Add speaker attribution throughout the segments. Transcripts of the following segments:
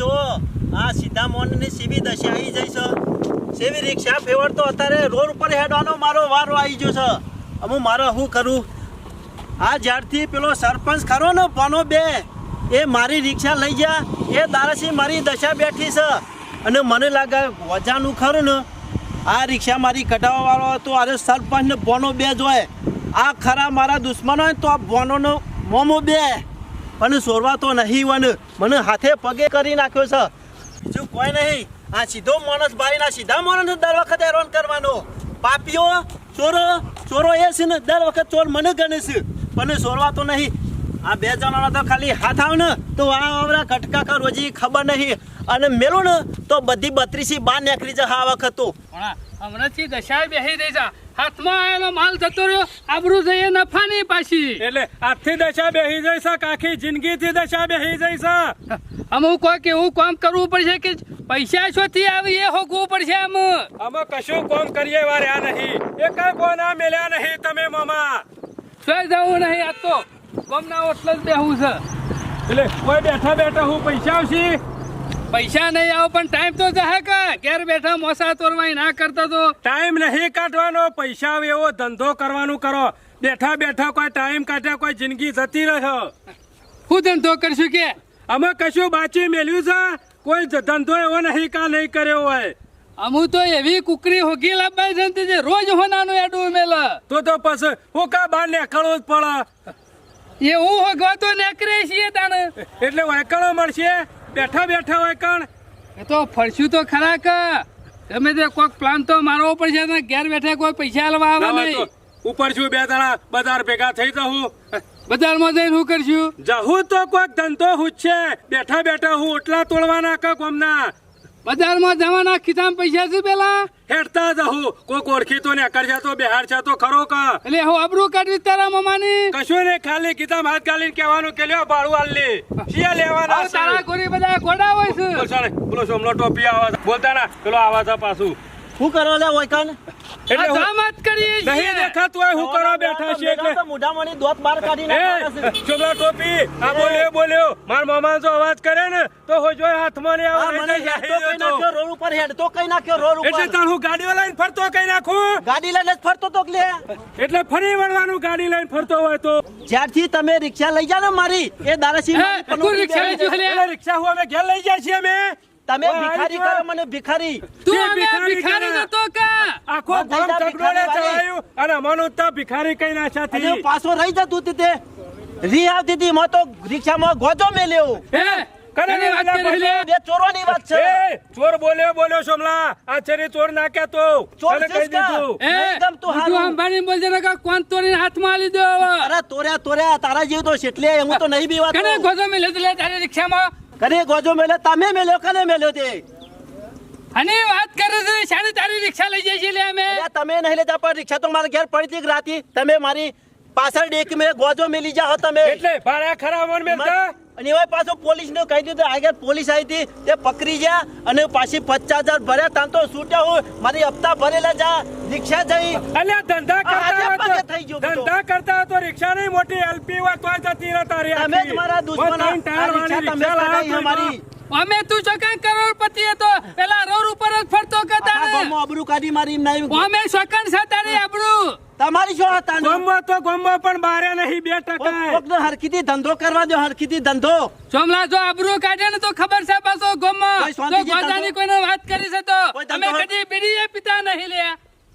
Speaker 1: હોમું આ સીધા મોનની સીવી દશા, આવી જઈ છે સેવી રિક્ષા ફેવડતો અત્યારે રોડ ઉપર હેડવાનો મારો વારો આવી ગયો છે. અમુ મારે શું કરું? આ જ્યારથી પેલો સરપંચ ખરો ને, પાનો બે, એ મારી રિક્ષા લઈ ગયા. એ દારાસી મારી દશા બેઠી છે. અને મને લાગે વજાનું ખરું ને, આ રિક્ષા મારી કઢાવવા વાળો હતો. અરે સરપંચને બોનો બે જોય આ ખરા મારા દુશ્મનો હોય તો આ બોનોનો મોમો બે. પણ સોરવા તો નહીં વન. મને હાથે પગે કરી નાખ્યો છે. બીજું કોઈ નહીં. આ સીધો માણસ ભાઈના સીધા માણસ દર વખત હેરાન કરવાનો. પાપીઓ, ચોરો ચોરો એ છે ને, દર વખત ચોર મને ગણે છે. પણ સોરવા તો નહીં. આ બે જણાનો તો ખાલી હાથ આવ ને, તો આ આવરા કટકા કરો, હજી ખબર નહીં. અને મેલો ને, તો બધી બત્રીસી બાર નીકળી જશે આ વખત તો.
Speaker 2: હમણાંથી દશા બેસી રહી છે હાથમાં આવેલો માલ જતો રહ્યો આબરૂ જઈએ નફાની પાછી.
Speaker 3: એટલે આજથી દશા બેહી જઈશ આખી જિંદગીથી દશા બેહી જઈશ.
Speaker 2: અમુક કોઈક એવું કામ કરવું પડશે કે પૈસા શોથી આવી એ હોગવું પડશે આમ
Speaker 3: અમે કશું કોમ કરીએ વાર્યા નહીં. એ કઈ કોના મેલ્યા નહીં તમે મામા.
Speaker 2: જોઈ જવું નહીં આ તો ગમના ઓટલે જ બેહવું છે.
Speaker 3: એટલે કોઈ બેઠા બેઠા હું પૈસા આવશી?
Speaker 2: પૈસા નહીં આવો પણ ટાઈમ તો જહે કે. ઘેર બેઠા મોસા તોરવાય ના કરતો તો.
Speaker 3: ટાઈમ નહીં કાઢવાનો પૈસા એવો ધંધો કરવાનું કરો. બેઠા બેઠા કોઈ ટાઈમ કાઢ્યા કોઈ જિંદગી જતી રહ્યો
Speaker 2: હું ધંધો કરશું કે?
Speaker 3: અમે કશું બાચી મેલ્યું છે? કોઈ ધંધો એવો નહીં કા નહીં કર્યો હોય.
Speaker 2: અમુ તો એવી કુકરી હોગી લાવવાની છે જે રોજ હોનાનું એડું મેલ
Speaker 3: તો તો પછી હું કા બહાર નીકળવું જ પડે?
Speaker 2: એ હું હોગવા તો નેકરે છીએ તાણ.
Speaker 3: એટલે વાંકળો મળશે? બેઠા બેઠા હોય કણ?
Speaker 2: એ તો ફરશું તો ખરા કે. તમે તે કોઈક પ્લાન તો મારવો પડશે ને ઘેર બેઠા કોઈ પૈસા આલવા આવે નહીં.
Speaker 3: ઉપર છું બે જણા બજાર ભેગા થઈ જવું
Speaker 2: બજારમાં જઈને શું કરશું?
Speaker 3: જહું તો કોઈક ધંધો હું છે બેઠા બેઠા હું ઓટલા તોડવાના કે કોમના?
Speaker 2: બજારમાં જવાના ખિસ્સામાં પૈસા છે પેલા?
Speaker 3: હેડતા જહું. કોક ઓળખી તો ને કરશે તો બિહાર છે તો ખરો કા.
Speaker 2: એટલે હું અબરૂ કાઢવી તારા મમાની
Speaker 3: કશું ને ખાલી કીધા હાથ ગાલીને કહેવાનું કે લ્યો ભાડું આલી શિયા લેવાના
Speaker 2: તારા ગોરી બધા ગોડા હોય છે.
Speaker 3: બોલો પેલો ટોપી આવા બોલતા ના પેલો આવા છે પાછું.
Speaker 1: શું કરો લે ઓયકન
Speaker 3: એટલે
Speaker 2: આ
Speaker 3: હું-
Speaker 2: જામાત
Speaker 3: નહીં દેખાતું હોય હું કરવા બેઠા એટલે
Speaker 1: તો મોઢામાંની દોત બહાર કાઢી નાખવાના છે.
Speaker 3: સોમલો ટોપી આ બોલ્યો બોલ્યો. માર મામા જો અવાજ કરે ને તો હો જો હાથમાં ને
Speaker 1: આ મને હેડતો કઈ નાખ્યો રોડ ઉપર હેડતો કઈ નાખ્યો રોડ
Speaker 3: એટલે તાર હું ગાડીઓ લઈને ફરતો કઈ નાખું?
Speaker 1: ગાડી લઈને ફરતો તો લે.
Speaker 3: એટલે ફરી વળવાનું ગાડી લઈને ફરતો હોય તો.
Speaker 1: જ્યારથી તમે રિક્ષા લઈ જા ને મારી એ દારાસી
Speaker 2: હે,
Speaker 1: મારી
Speaker 2: તું રિક્ષા લઈ જો
Speaker 3: રિક્ષા હું અમે ઘેર લઈ જાય છીએ અમે?
Speaker 1: તમે ભિખારી કરો. મને ભિખારી.
Speaker 2: તું અમે
Speaker 3: ભિખારી
Speaker 2: નતો કા
Speaker 3: આખો
Speaker 1: આ
Speaker 3: ચકડોળે ચડાયું અને અમારું તો ભિખારી કઈ ના સાથી
Speaker 1: પાછો રહી જતું તી તે. રી આવતી હતી મો તો રિક્ષામાં ગોજો મેલ્યો.
Speaker 2: હે
Speaker 3: કરે
Speaker 2: કોની વાત કરી લે
Speaker 1: બે ચોરોની વાત છે.
Speaker 3: એ ચોર બોલ્યો બોલ્યો સોમલા. આ ચરી ચોર નાખ્યા તો.
Speaker 1: ચોર
Speaker 3: કહી? દીધું.
Speaker 1: એકદમ તું હારું.
Speaker 2: અંબાણી બોલજે ને કા કોણ તોરી હાથમાં આલી દો હવે?
Speaker 1: અરે તોર્યા તોર્યા તારા જેવું તો શેટલે હું તો નહીં બીવાતો.
Speaker 2: કને ગોજો મેલે તો? લે તારે રિક્ષામાં
Speaker 1: કને ગોજો મેલે તમે મેલ્યો કને મેલ્યો તે?
Speaker 2: અને વાત કરે છે શાને તારી રિક્ષા લઈ જાય છે લે અમે.
Speaker 1: તમે નહીં લેતા પણ રિક્ષા તો મારા ઘેર પડી હતી રાતી. તમે મારી પાછળ ડેક મેં ગોજો મેલી જાઓ તમે.
Speaker 3: એટલે ભાડા ખરાબ મેં મેલતા?
Speaker 1: અને એવા પાછો પોલીસ ને કહી દીધું આગળ પોલીસ આવી હતી તે પકડી ગયા અને પાછી પચાસ હજાર ભર્યા તાં તો છૂટ્યા હું મારી હપ્તા ભરેલા જા રિક્ષા જઈ.
Speaker 3: અલ્યા ધંધા કરતા
Speaker 1: થઈ
Speaker 3: તો ધંધા કરતા હોય તો રિક્ષા નહીં મોટી એલપી હોય તોય જતી રહે તારી
Speaker 1: તમે જ મારા દુશ્મન તમે
Speaker 3: તો
Speaker 1: અમારી.
Speaker 2: અમે તું ચોકન કરોડપતિ હતો? પેલા રોડ ઉપર જ ફરતો કરતા
Speaker 1: આબરૂ કાઢી મારી એમ
Speaker 2: અમે ચોકન છે તારી આબરૂ
Speaker 1: તમારી શું હતા ને?
Speaker 3: તો ગોમમાં પણ બારે નહીં બે ટકા
Speaker 1: હરખીથી ધંધો કરવા દો હરખીથી ધંધો.
Speaker 2: સોમલા જો આબરૂ કાઢે ને તો ખબર છે પાછો ગોમમાં
Speaker 1: કોઈ
Speaker 2: તો કોઈને વાત કરી છે તો
Speaker 1: તમે
Speaker 2: કદી બીડી પિતા નહીં લે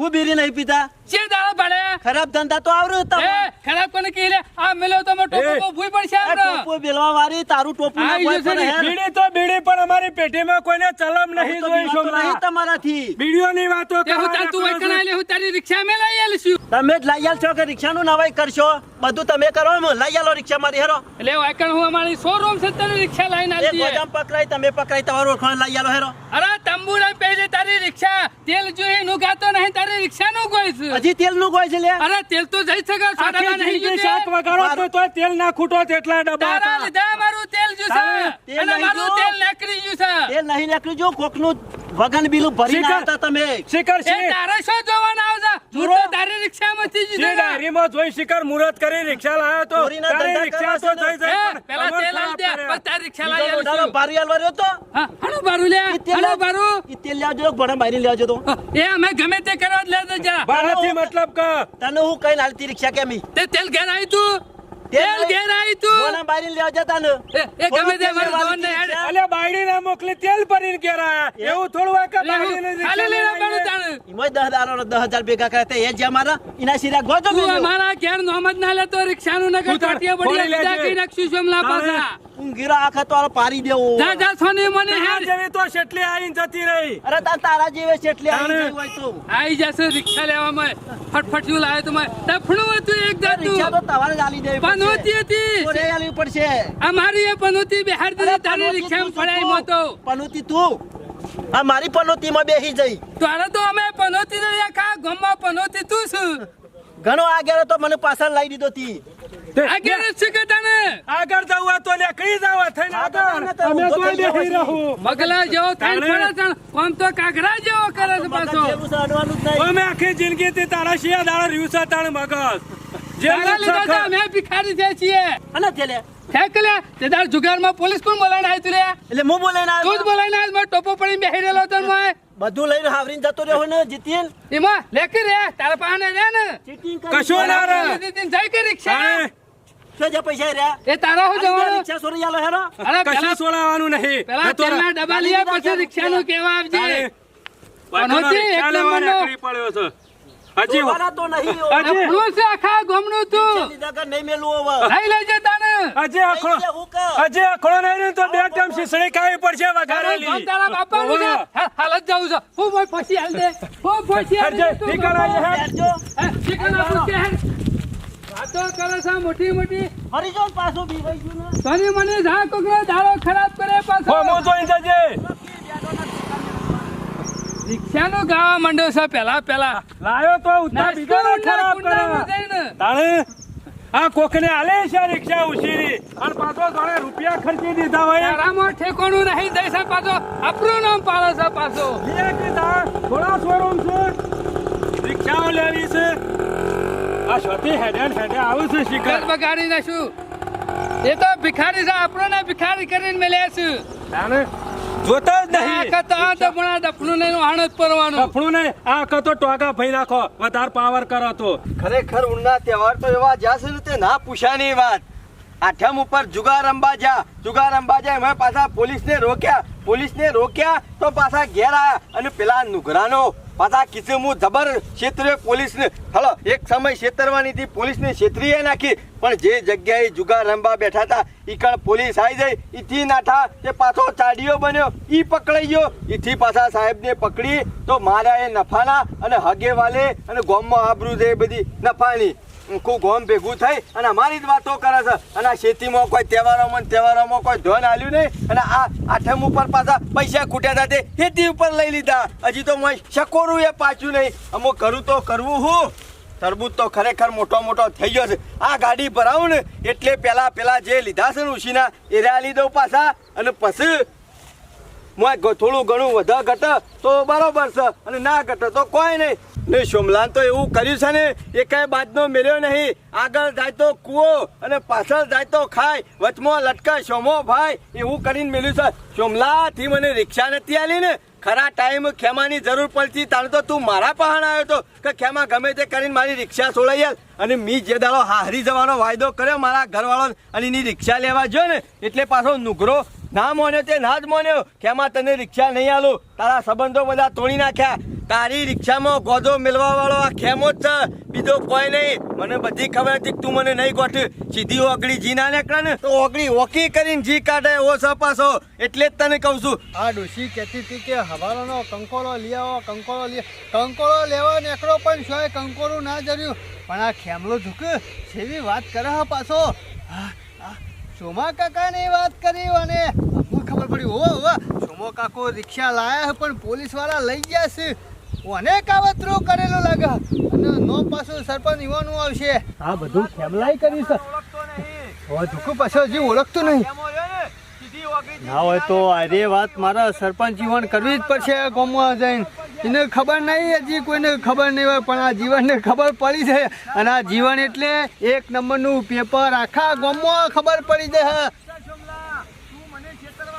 Speaker 1: હું બીરી નહીં પીતા
Speaker 2: છે દાળ પડે.
Speaker 1: ખરાબ ધંધા તો આવડ્યો
Speaker 2: એ ખરાબ કોને કીલે આ મેલો તો
Speaker 3: મો.
Speaker 2: ટોપો ભૂઈ પડશે
Speaker 1: આ ટોપો બેલવા વાળી તારું ટોપું ના કોઈ હેર.
Speaker 3: બીડી તો બીડી પણ અમારી પેટીમાં કોઈને ચલમ નહીં જોઈ
Speaker 1: બીવાતો નહીં તમારાથી.
Speaker 3: બીડીઓની વાતો
Speaker 2: કે હું તાર તું વૈકણ આલે હું તારી રિક્ષા મે લઈ આવીશું
Speaker 1: તમે જ લઈ આલશો કે રિક્ષાનું નવાઈ કરશો? બધું તમે કરો હું લઈ આલો રિક્ષા મારી હેરો.
Speaker 2: એટલે વૈકણ હું અમારી શોરૂમ છે તારી રિક્ષા લઈને
Speaker 1: એક
Speaker 2: આવી
Speaker 1: ગોજામ પકડાઈ તમે પકડાઈ તમારો ઓળખાણ લઈ આલો હેરો.
Speaker 2: અરે તંબુરા પેલે તારી રિક્ષા. તેલ જોઈ નું ગાતો નહીં તારી રિક્ષા નું કોઈ છે
Speaker 1: હજી તેલનું કોઈ છે લે.
Speaker 2: અરે તેલ તો જઈ શકે સાડા નહીં
Speaker 3: જઈ
Speaker 2: સાત
Speaker 3: શાક વગાડો તો તોય તેલ ના ખૂટો તેટલા ડબ્બા
Speaker 2: તારા લીધા મારું તેલ જ્યુસ
Speaker 1: છે તેલ
Speaker 2: અને મારું તેલ નીકળી ગયું છે
Speaker 1: તેલ નહીં નીકળ્યું જો કોકનું વગન બીલું
Speaker 3: ભરી.
Speaker 1: આવતા તમે.
Speaker 3: શિખર
Speaker 2: એ
Speaker 3: શી
Speaker 2: તારે શું જોવાના આવશે હું તો તારી રિક્ષામાંથી જ
Speaker 3: શી
Speaker 2: જતો.
Speaker 3: ડાયરીમાં જોઈ શિખર મુરત કરી રિક્ષા લાયો તો તારી રિક્ષા તો
Speaker 1: છે
Speaker 3: જાય
Speaker 2: પેલા તેલ આલ દે. તારી રિક્ષા
Speaker 1: લાયો
Speaker 2: લાવી
Speaker 1: મોઢાનો બારી આલવા રહ્યો તો?
Speaker 2: હા, હાલો બારું લે,
Speaker 1: લાવ-
Speaker 2: બારું.
Speaker 1: ઈ તેલ લાવજો ભણા બારી લેવાજો તો.
Speaker 2: એ અમે ગમે તે કરવા જ લેતો જા.
Speaker 3: બહારથી મતલબ કે.
Speaker 1: તને હું કઈ નાલતી રિક્ષા કેમ?
Speaker 2: તે તેલ ઘેર આવી તું. તેલ ઘેર આવી તું
Speaker 1: મને બારી લેવા જતા ને
Speaker 2: એ ગમે તે મારું દોન ને હેડ.
Speaker 1: રિક્ષા.
Speaker 3: અલ્યા બાયડી ના મોકલી તેલ ભરીને ઘેર આયા એવું થોડું હોય કે બાયડીને રિક્ષા
Speaker 2: ખાલી આવવાનું
Speaker 3: આવીએ.
Speaker 2: તાણે.
Speaker 1: ઈમોય દસ દાડાનો હજાર ભેગા કરે તે એ જે અમારા એના સિરા ગોજો
Speaker 2: તું
Speaker 1: મેલ્યો.
Speaker 2: અમારા ઘેર નોમ જ ના લેતો નગર
Speaker 3: તું તાર
Speaker 2: ચોટીએ
Speaker 3: ખોલી
Speaker 2: બળી કઈ નાખશું શમલા
Speaker 3: તારે.
Speaker 2: પાછા.
Speaker 1: ઊંઘીરો આખા તો હારો પારી દેવો.
Speaker 2: જા જા સોની મને હેડ.
Speaker 3: જેવી તો શેટલી આઈન જતી રહી.
Speaker 1: અરે તાર તારા જેવે છે એટલે આવી
Speaker 3: તારે.
Speaker 1: ગઈ હોય તો.
Speaker 2: આઈ જશે રિક્ષા લેવામાં. ફટફટ શું લાવે મે ડફણું હતું એક
Speaker 1: રિક્ષા
Speaker 2: જાતનું.
Speaker 1: તો તમારે જ આલી દેવી
Speaker 2: પનોતી હતી.
Speaker 1: ઓરે આલવી પડશે.
Speaker 2: આ મારી એ પનોતી બિહાર દે તારી
Speaker 1: રિક્ષા
Speaker 2: રિક્ષામાં
Speaker 1: તું
Speaker 2: પડાઈ
Speaker 1: મો
Speaker 2: તો
Speaker 1: પનોતી તું? આ મારી પનોતીમાં બેસી જઈ.
Speaker 2: તારે તો અમે પનોતી ને કા ગામમાં પનોતી. તું છું
Speaker 1: ઘણો આગળ તો મને પાછળ લાવી દીધો તી.
Speaker 3: તે-
Speaker 2: આ છે કે તને
Speaker 3: આગળ જવું તો લે કઈ જાવ થઈને
Speaker 1: આગળ
Speaker 3: આગળ
Speaker 1: તો
Speaker 3: અમે બેસી
Speaker 1: પછી.
Speaker 3: રહું
Speaker 2: મગલા જેવો થઈને
Speaker 3: તાણે.
Speaker 2: ફરે છે કોમ તો કાગરા જેવો કરે છે પાછો
Speaker 1: છે.
Speaker 3: અમે આખી જિંદગી થી તારા શિયા દાડા રહ્યું છે તાણ મગજ
Speaker 2: તારા લીધા
Speaker 3: છે
Speaker 2: અમે ભિખારી થયા છીએ
Speaker 1: અને
Speaker 2: તેલે ફેકલે તે તાર જુગારમાં પોલીસ કોણ બોલાઈને આવ્યું તું લે
Speaker 1: એટલે હું બોલાઈને
Speaker 2: તું જ
Speaker 1: આવ્યો.
Speaker 2: બોલાઈને આવ્યો મારો ટોપો પડીને બેહી રહેલો તો મોય.
Speaker 1: બધું લઈને હાવરીને જતો રહ્યો ને જીતીન
Speaker 2: એમાં લેખી રે તારા પાસે રે ને.
Speaker 3: કશું ના રે.
Speaker 2: જઈ કે રિક્ષા
Speaker 1: શું છે પૈસા રહ્યા
Speaker 2: એ તારો હું જવાનું?
Speaker 1: રિક્ષા સોરી આલો હેરો
Speaker 2: અરે
Speaker 3: કશું
Speaker 2: પેલા
Speaker 3: નહીં.
Speaker 2: પેલા તેલના ડબ્બા લઈએ પછી રિક્ષાનું કેવા આવજે. પનોતી એક નંબરનો.
Speaker 3: પડ્યો છે. હજી
Speaker 1: વાળા તો નહીં
Speaker 3: હજી-
Speaker 2: આપણું આખા ગામનું તું.
Speaker 1: નહીં મેલું હવે.
Speaker 2: લઈ લેજે તાને
Speaker 3: હજી આખો
Speaker 1: લઈ લે, હું કહું.
Speaker 3: હજી આખો નહીં તો બે ટાઈમ શીસડી ખાવી પડશે
Speaker 2: તારું
Speaker 3: વઘારેલી.
Speaker 2: તારા બાપાનું છે. હા, હાલ જ જવું છે. હું મોય ફસી હાલ દે. હું ફસી હાલ દે
Speaker 3: ઠીક કરાય.
Speaker 2: હે, ઠીક ના કે. વાતો કરે છે મોટી મોટી.
Speaker 1: ને પાછું બીવાઈ ગયું ને.
Speaker 2: તને મને જા કોકરો દારો ખરાબ કરે પાછો.
Speaker 3: હો, હું જોઈને જજે.
Speaker 2: રિક્ષાનો ગાવા માંડ્યો છે પેલા પેલા.
Speaker 3: લાયો તો ઉતા બીજો ખરાબ કરે તાણે આ કોકને આલે છે રિક્ષા ઉછીરી. અને પાછો ઘણે રૂપિયા ખર્ચી દીધા હોય.
Speaker 2: તારામાં ઠેકોણું નહીં દઈ છે પાછો. આપણું નામ પાડે છે પાછો.
Speaker 3: થોડા શોરૂમ છે રિક્ષાઓ લેવી છે આ શોથી હેડે ને હેડે આવું છે શિખર
Speaker 2: બગાડી નાખશું એ તો ભિખારી છે ભિખારી કરીને છે.
Speaker 3: તાણે? જોતો જ
Speaker 2: આ
Speaker 3: નહીં.
Speaker 2: કતો આ ડફણા ડફણું નહીં હાણ જ પરવાનું.
Speaker 3: કપડું નહીં આ કતો ટોકા ભઈ નાખો વધારે પાવર કરો તો.
Speaker 4: ખરેખર ઉનના તહેવાર તો એવા જશે ને તે ના પૂછાની વાત. આઠમ ઉપર જુગાર રમવા જા જુગાર રમવા જાય એમાં પાછા પોલીસને રોક્યા પોલીસને રોક્યા તો પાછા ઘેર આયા અને પેલા નુગરાનો પાછા કિસ્મું જબર ક્ષેત્રે પોલીસને હલો, એક સમય છેતરવાની હતી, પોલીસને છેતરીએ નાખી. પણ જે જગ્યાએ જુગાર રમવા બેઠા હતા, ઈ કણ પોલીસ આવી જાય ઈથી નાઠા એ પાછો ચાડીયો બન્યો. ઈ પકડાઈ ગયો. ઈથી પાછા સાહેબને પકડી. તો મારા એ નફાના અને હગે વાલે અને ગોમમાં આબરૂ છે બધી નફાની. ખૂબ ગોમ ભેગું થઈ અને અમારી જ વાતો કરે છે. અને આ ખેતીમાં કોઈ તહેવારોમાં તહેવારોમાં કોઈ ધન આલ્યું નહીં. અને આ આઠમ ઉપર પાછા પૈસા ખૂટ્યા હતા ખેતી ઉપર લઈ લીધા. હજી તો મોય શકોરું એ પાછું નહીં. અમુક કરું તો કરવું હું. તરબૂજ તો ખરેખર મોટો મોટો થઈ ગયો છે. આ ગાડી ભરાવું ને એટલે પેલા પેલા જે લીધા છે ને એ રહ્યા લીધો પાછા અને પછી મોય થોડું ઘણું વધારે ઘટે તો બરાબર છે. અને ના ઘટે તો કોઈ નહીં. ને સોમલાન તો એવું કર્યું છે ને, એ કઈ બાદનો મેળ્યો નહીં. આગળ જાય તો કૂવો અને પાછળ જાય તો ખાય. વચમાં લટકાય સોમો ભાઈ, એવું કરીને મેળ્યું છે. સોમલાથી મને રિક્ષા નથી આલી ને. ખરા ટાઈમ ખેમાની જરૂર પડતી તારે તો તું મારા પહાણ આવ્યો તો કે ખેમા ગમે તે કરીને મારી રિક્ષા છોડાઈ અને મી જે દાડો હારી જવાનો વાયદો કર્યો મારા ઘરવાળો અને એની રિક્ષા લેવા જો ને, એટલે પાછો નુગરો ના મોન્યો તે ના જ મોન્યો. ખેમા તને રિક્ષા નહીં આલું? તારા સંબંધો બધા તોડી નાખ્યા. તારી રિક્ષામાં ગોધો મેળવા વાળો આ ખેમો જ છે. બીજો કોઈ નહીં. મને બધી ખબર હતી તું મને નહીં ગોઠ સીધી ઓગળી જી ના નીકળે ને તો ઓગળી ઓકી કરીને જી કાઢે ઓ સપાસો એટલે જ તને કહું છું.
Speaker 5: આ ડોશી કહેતી હતી કે હવાલાનો કંકોળો લઈ આવો કંકોળો લઈ. કંકોળો લેવા નીકળો પણ શું કંકોળું ના જર્યું. પણ આ ખેમલો ઝૂક સેવી વાત કરે હા પાછો. આ, સોમા કાકાની વાત કરી અને અમને ખબર પડી હો હો સોમો કાકો રિક્ષા લાયા પણ પોલીસવાળા લઈ ગયા છે. અનેક કાવતરો કરેલો લાગે અને નો પાછો સરપંચ યુવાનું આવશે. આ બધું ખેમલાઈ કરી છે. હવે ધુકુ પાછો હજી ઓળખતું નહીં.
Speaker 4: ને,
Speaker 5: હોય તો અરે વાત મારા સરપંચ જીવન કરવી જ પડશે ગામમાં જઈને. એને ખબર નહીં, હજી કોઈને ખબર નહીં હોય, પણ આ જીવનને ખબર પડી છે. અને આ જીવન એટલે એક નંબરનું પેપર આખા ગામમાં ખબર પડી જાય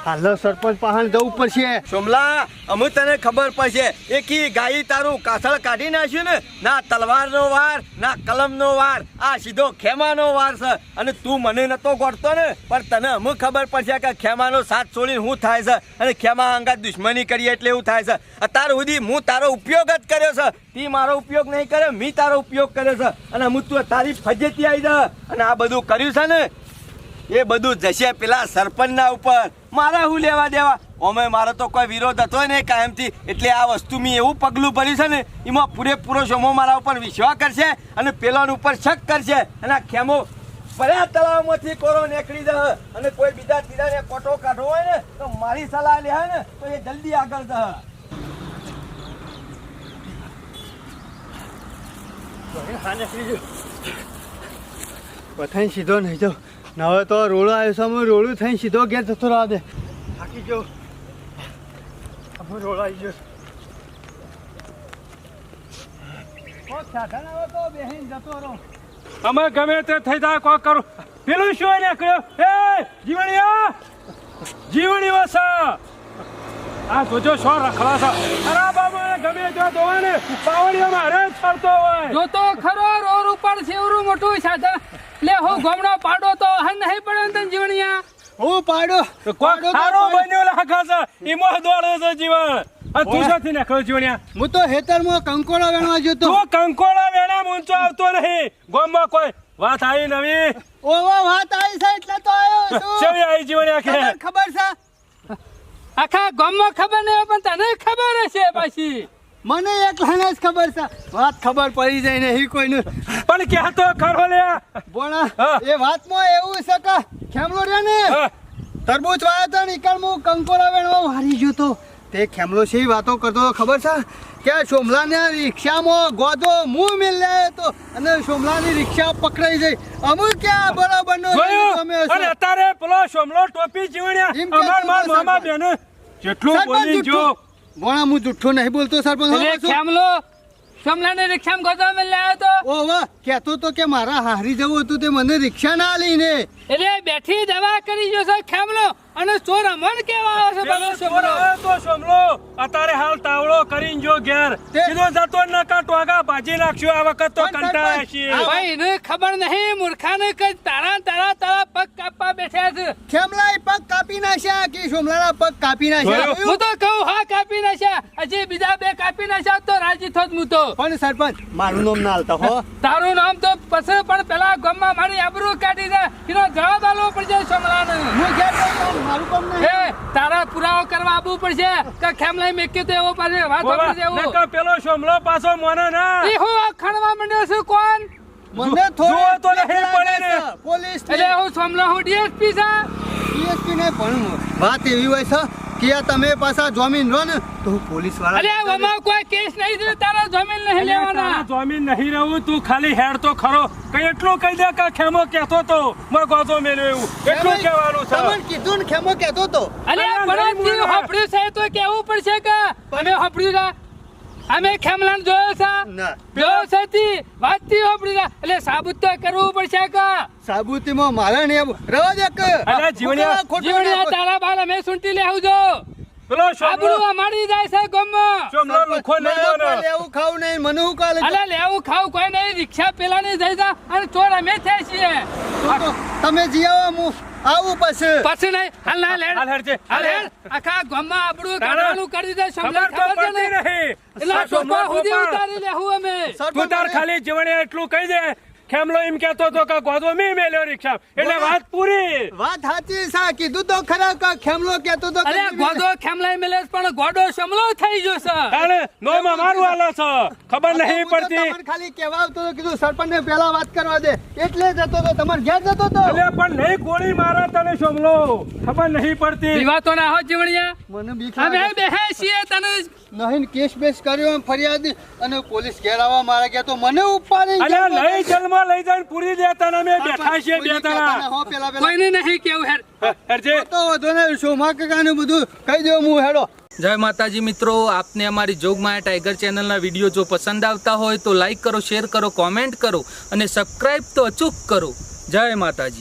Speaker 5: હાલો, સરપંચ પાસે જવું પડશે.
Speaker 4: સોમલા અમે તને ખબર પડશે. એ કી ગાઈ તારું કાસળ કાઢી નાખ્યું ને? ના તલવારનો વાર, ના કલમનો વાર. આ સીધો ખેમાનો વાર છે. અને તું મને નતો ગોઠતો ને? પણ તને અમુક ખબર પડશે કે ખેમાનો સાથ છોડીને શું થાય છે. અને ખેમા અંગા દુશ્મની કરીએ એટલે એવું થાય છે. અત્યાર સુધી હું તારો ઉપયોગ જ કર્યો છે. તી મારો ઉપયોગ નહીં કરે, મી તારો ઉપયોગ કર્યો છે. અને અમુક તું તારી ફજેતી આવી જા. અને આ બધું કર્યું છે ને? એ બધું જશે પેલા સરપંચના ઉપર. મારા હું લેવા દેવા? અમે મારો તો કોઈ વિરોધ હતો નહીં કાયમથી. એટલે આ વસ્તુ મેં એવું પગલું ભર્યું છે ને, એમાં પૂરેપૂરો શોમો મારા ઉપર વિશ્વાસ કરશે અને પેલાની ઉપર શક કરશે. અને આ ખેમો ભર્યા તળાવમાંથી કોરો નીકળી જશે અને કોઈ બીજા તીરાને કોટો કાઢવો હોય ને, તો મારી સલાહ લે ને, તો એ જલ્દી આગળ જશે
Speaker 5: પથાઈ સીધો નહીં તો હવે તો રોડો આવ્યો છે હું રોડું થઈને સીધો ઘેર જતો રહેવા દે. થાકી ગયો. રોડો આવી ગયો રહો.
Speaker 3: અમે ગમે તે થઈ જાય કોક કરું. પેલું શું નીકળ્યો એ જીવણીયા જીવણી વસા આ જોજો શો રખડા છે અરે બાબા ગમે તો જોવાને પાવડીઓ મારે ચડતો હોય.
Speaker 2: જો તો ખરો રોડ ઉપર સેવરું મોટું સાધન લે હું ગમણો પાડો તો હન નહીં પડે તન જીવણિયા.
Speaker 5: હું પાડો?
Speaker 3: તો કોક સારો બન્યો લાગે છે ઈમો દોડે છે જીવન. આ તું સાથી નીકળ્યો જીવણિયા?
Speaker 5: હું તો હેતરમાં કંકોળો વેણવા જતો
Speaker 3: તું. કંકોળા વેણા મૂંચો આવતો નહીં. ગોમમાં કોઈ વાત આવી નવી?
Speaker 5: ઓવા વાત આવી છે એટલે તો આવ્યો છું.
Speaker 3: આવી જીવણિયા કે?
Speaker 5: ખબર છે?
Speaker 2: આખા ગામમાં ખબર નહીં પણ તને ખબર હશે પછી.
Speaker 5: મને એકલાને જ ખબર છે. વાત ખબર પડી જાય નહીં કોઈને.
Speaker 3: પણ કહેતો ખરો લે.
Speaker 5: બોણા. એ વાતમાં એવું છે કે ખેમલો રે ને? તરબૂચ વાયો તો ને હું કંકોરા વેણવા હારી ગયો તો. તે ખેમલો છે વાતો કરતો ખબર છે? કે સોમલાને રિક્ષામાં ગોદો મું મિલ્યા તો અને સોમલાની રિક્ષા પકડાઈ જઈ અમુક ક્યાં બરાબર
Speaker 3: નો
Speaker 5: તમે
Speaker 3: અત્યારે પેલો સોમલો ટોપી જીવણ્યા. અમાર માર મામા. બેન. જેટલું બોલી જો.
Speaker 5: બોણા હું જુઠ્ઠું નહીં બોલતો સરપંચ અરે?
Speaker 2: ખેમલો સમલાને રિક્ષામાં ગોતો મેં લાવ્યો તો.
Speaker 5: ઓ વાહ કહેતો તો કે મારા હારી જવું હતું તે મને રિક્ષા ના લઈને
Speaker 2: એટલે બેઠી દવા કરી જો છે ખેમલો અને ચોર અમન કેવા આવે છે
Speaker 3: ચોર તો સમલો. અત્યારે હાલ તાવળો કરીને જો ઘેર.
Speaker 5: તે-
Speaker 3: સીધો જતો ન કાટો આગા ભાજી નાખશું આ વખત તો કંટાળ્યા છીએ.
Speaker 2: ભાઈ એને ખબર નહીં મૂર્ખાને કઈ તારા તારા તારા પગ કાપવા બેઠા છે.
Speaker 5: ખેમલાએ પગ કાપી નાખ્યા. કે સોમલાના પગ કાપી નાખ્યા?
Speaker 2: હું તો કહું હા કાપી નાખ્યા. હજી બીજા બે કાપી નાખ્યા તો રાજી થોત હું તો.
Speaker 5: પણ સરપંચ મારું નામ ના હાલતા હો.
Speaker 2: તારું નામ તો પછી પણ પેલા ગામમાં મારી આબરૂ કાઢી દે એનો જવાબ આલવો પડશે સોમલાને.
Speaker 5: હું કે મારું કામ નહીં.
Speaker 2: એ તારા પુરાવો કરવા આવવું પડશે કે ખેમલાઈ મેક્યું તો એવો પાસે વાત પડશે એવું.
Speaker 3: પેલો સોમલો પાછો મને ના.
Speaker 2: એ હું ખણવા માંડ્યો છું કોણ?
Speaker 5: મને
Speaker 3: થોડો તો નહીં પડે ને.
Speaker 5: પોલીસ
Speaker 2: એટલે હું સોમલો હું ડીએસપી છે
Speaker 5: ડીએસપી ને પણ વાત એવી હોય છે કે આ તમે પાછા જમીન લો ને તો પોલીસવાળા
Speaker 2: અરે આમાં કોઈ કેસ નહીં દે તારા જમીન નહીં લેવાના.
Speaker 3: જમીન નહીં રહું તું ખાલી હેડ તો ખરો. કઈ એટલું કહી દે કે ખેમો કહેતો તો. મેં ગોતો મેલ્યો એવું. એટલું કહેવાનું છે.
Speaker 5: તમને કીધું ને ખેમો કહેતો તો.
Speaker 2: અરે બળદજી
Speaker 3: નહીં
Speaker 2: છે તો કેવું પડશે કે? અમે હપડ્યું છે? અમે ખેમલાન જોયો છે?
Speaker 5: ના.
Speaker 2: જોયો છે તી? વાતથી એટલે સાબુત તો કરવું પડશે કે?
Speaker 5: સાબુતીમાં મારા ને એમ રવા દે કે
Speaker 3: અલ્યા, જીવણિયા,
Speaker 2: જીવણિયા તારા બાલ અમે સુંટી લે આવજો
Speaker 3: પેલો સોમલો
Speaker 2: મારી અમારી જાય છે ગમમાં
Speaker 3: સોમલો લુખો ને
Speaker 5: લેવું ખાવ નહીં મને હું કાલે
Speaker 2: અલે લેવું ખાવું કોઈ નહીં. રિક્ષા પેલા ને જઈ જા. અને ચોર અમે થઈ છીએ.
Speaker 5: તમે જી હું આવું પછી.
Speaker 2: પછી નહીં. હાલ ના લેડ
Speaker 3: હાલ હરજે
Speaker 2: હાલ આખા ગામમાં
Speaker 3: આપડું
Speaker 2: કાઢવાનું કરી દે સમજણ
Speaker 3: ખબર
Speaker 2: છે
Speaker 3: નહીં.
Speaker 2: એટલે સોપા સુધી. ઉતારી લેવું અમે.
Speaker 3: તું તાર ખાલી જીવણે એટલું કહી દે. ખેમલો એમ કેતો હતો કે ગોદો મી મેલ્યો રિક્ષા એટલે વાત પૂરી.
Speaker 5: વાત સાચી સા કીધું તો ખરા કે ખેમલો કેતો તો
Speaker 2: અરે ગોદો ખેમલાઈ મેલે પણ ગોડો સમલો થઈ ગયો સર
Speaker 3: અરે નો માં મારું આલો છો. ખબર નહીં પડતી.
Speaker 5: તમને ખાલી કહેવા આવતો તો કીધું સરપંચને પહેલા વાત કરવા દે. એટલે જતો તો તમારે ઘેર જતો તો.
Speaker 3: એટલે પણ નહીં ગોળી મારા તને શમલો. ખબર નહીં પડતી.
Speaker 2: વિવાતો ના હો જીવણિયા.
Speaker 5: મને બીક
Speaker 2: અમે. બેહે છીએ તને
Speaker 5: નહીં કેસ બેસ કર્યો એમ ફરિયાદ અને પોલીસ ઘેર આવવા મારા ગયા તો મને ઉપાડી
Speaker 3: અરે લઈ જન્મ તો લઈ જઈને પૂરી દેતા અમે બેઠા છીએ બે તણા
Speaker 2: કોઈને નહીં કેવું હેડ.
Speaker 3: હરજે
Speaker 5: તો વધુ ને સોમા કાકાને બધું કહી દો હું હેડો.
Speaker 6: જય માતાજી મિત્રો આપને અમારી જોગમાયા ટાઈગર ચેનલના વીડિયો જો પસંદ આવતા હોય તો લાઈક કરો શેર કરો કોમેન્ટ કરો અને સબસ્ક્રાઈબ તો અચૂક કરો. જય માતાજી.